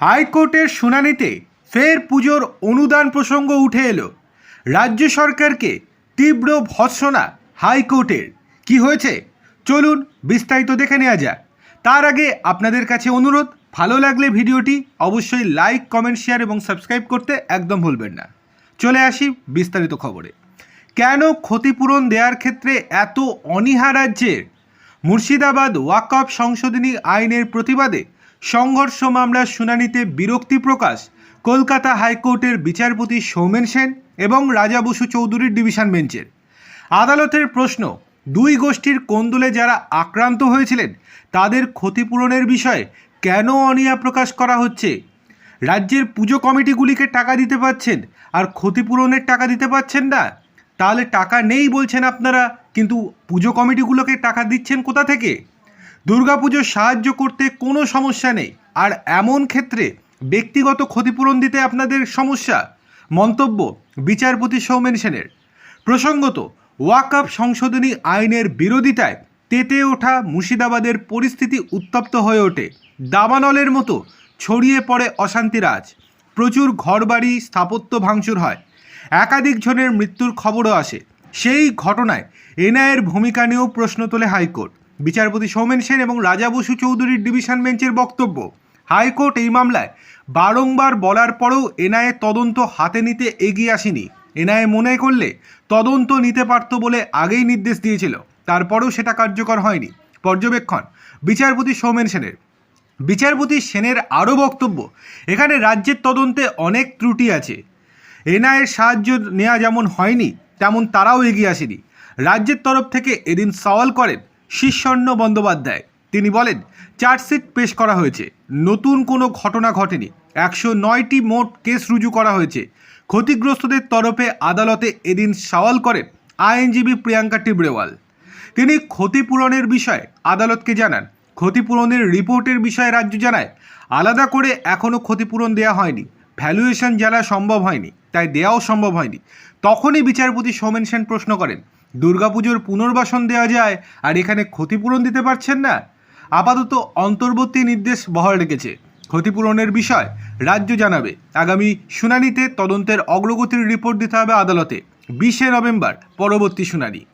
হাইকোর্টের শুনানিতে ফের পুজোর অনুদান প্রসঙ্গ উঠে এলো। রাজ্য সরকারকে তীব্র ভৎসনা হাইকোর্টের। কি হয়েছে? চলুন বিস্তারিত দেখে নেওয়া যাক। তার আগে আপনাদের কাছে অনুরোধ, ভালো লাগলে ভিডিওটি অবশ্যই লাইক, কমেন্ট, শেয়ার এবং সাবস্ক্রাইব করতে একদম ভুলবেন না। চলে আসি বিস্তারিত খবরে। কেন ক্ষতিপূরণ দেওয়ার ক্ষেত্রে এত অনীহা রাজ্যের? মুর্শিদাবাদ ওয়াকফ সংশোধনী আইনের প্রতিবাদে সংঘর্ষ মামলার শুনানিতে বিরক্তি প্রকাশ কলকাতা হাইকোর্টের বিচারপতি সৌমেন সেন এবং রাজা বসু চৌধুরীর ডিভিশন বেঞ্চের। আদালতের প্রশ্ন, দুই গোষ্ঠীর কোন্দলে যারা আক্রান্ত হয়েছিলেন, তাদের ক্ষতিপূরণের বিষয়ে কেন অনীহা প্রকাশ করা হচ্ছে? রাজ্যের পুজো কমিটিগুলিকে টাকা দিতে পাচ্ছেন আর ক্ষতিপূরণের টাকা দিতে পাচ্ছেন না? তাহলে টাকা নেই বলছেন আপনারা, কিন্তু পুজো কমিটিগুলোকে টাকা দিচ্ছেন কোথা থেকে? দুর্গাপুজো সাহায্য করতে কোনো সমস্যা নেই। আর এমন ক্ষেত্রে ব্যক্তিগত ক্ষতিপূরণ দিতে আপনাদের সমস্যা? মন্তব্য বিচারপতি সৌমেন সেনের। প্রসঙ্গত, ওয়াকআপ সংশোধনী আইনের বিরোধিতায় তেতে ওঠা মুর্শিদাবাদের পরিস্থিতি উত্তপ্ত হয়ে ওঠে। দাবানলের মতো ছড়িয়ে পড়ে অশান্তিরাজ প্রচুর ঘরবাড়ি, স্থাপত্য ভাঙচুর হয়। একাধিক জনের মৃত্যুর খবরও আসে। সেই ঘটনায় এনআইয়ের ভূমিকা নিয়েও প্রশ্ন তোলে হাইকোর্ট। বিচারপতি সৌমেন সেন এবং রাজা বসু চৌধুরীর ডিভিশন বেঞ্চের বক্তব্য। হাইকোর্ট এই মামলায় বারংবার বলার পরেও এনআইএ তদন্ত হাতে নিতে এগিয়ে আসেনি। এনআইএ মনে করলে তদন্ত নিতে পারত বলে আগেই নির্দেশ দিয়েছিল। তারপরেও সেটা কার্যকর হয়নি। পর্যবেক্ষণ, বিচারপতি সৌমেন সেনের। বিচারপতি সেনের আরও বক্তব্য, এখানে রাজ্যের তদন্তে অনেক ত্রুটি আছে। এনআইয়ের সাহায্য নেওয়া যেমন হয়নি, তেমন তারাও এগিয়ে আসেনি। রাজ্যের তরফ থেকে এদিন সওয়াল করেন শীর্ষণ্য বন্দ্যোপাধ্যায়। তিনি বলেন, চার্জশিট পেশ করা হয়েছে। নতুন কোনো ঘটনা ঘটেনি। একশো নয়টি মোট কেস রুজু করা হয়েছে। ক্ষতিগ্রস্তদের তরফে আদালতে এদিন সওয়াল করেন আইনজীবী প্রিয়াঙ্কা টিবরেওয়াল তিনি ক্ষতিপূরণের বিষয়ে আদালতকে জানান। ক্ষতিপূরণের রিপোর্টের বিষয়ে রাজ্য জানায়, আলাদা করে এখনও ক্ষতিপূরণ দেওয়া হয়নি। ভ্যালুয়েশন জানা সম্ভব হয়নি, তাই দেওয়াও সম্ভব হয়নি। তখনই বিচারপতি সোমেন সেন প্রশ্ন করেন দুর্গাপুজোর পুনর্বাসন দেওয়া যায় আর এখানে ক্ষতিপূরণ দিতে পারছেন না। আপাতত অন্তর্বর্তী নির্দেশ বহাল রেখেছে। ক্ষতিপূরণের বিষয় রাজ্য জানাবে। আগামী শুনানিতে তদন্তের অগ্রগতির রিপোর্ট দিতে হবে আদালতে। বিশে নভেম্বর, পরবর্তী শুনানি।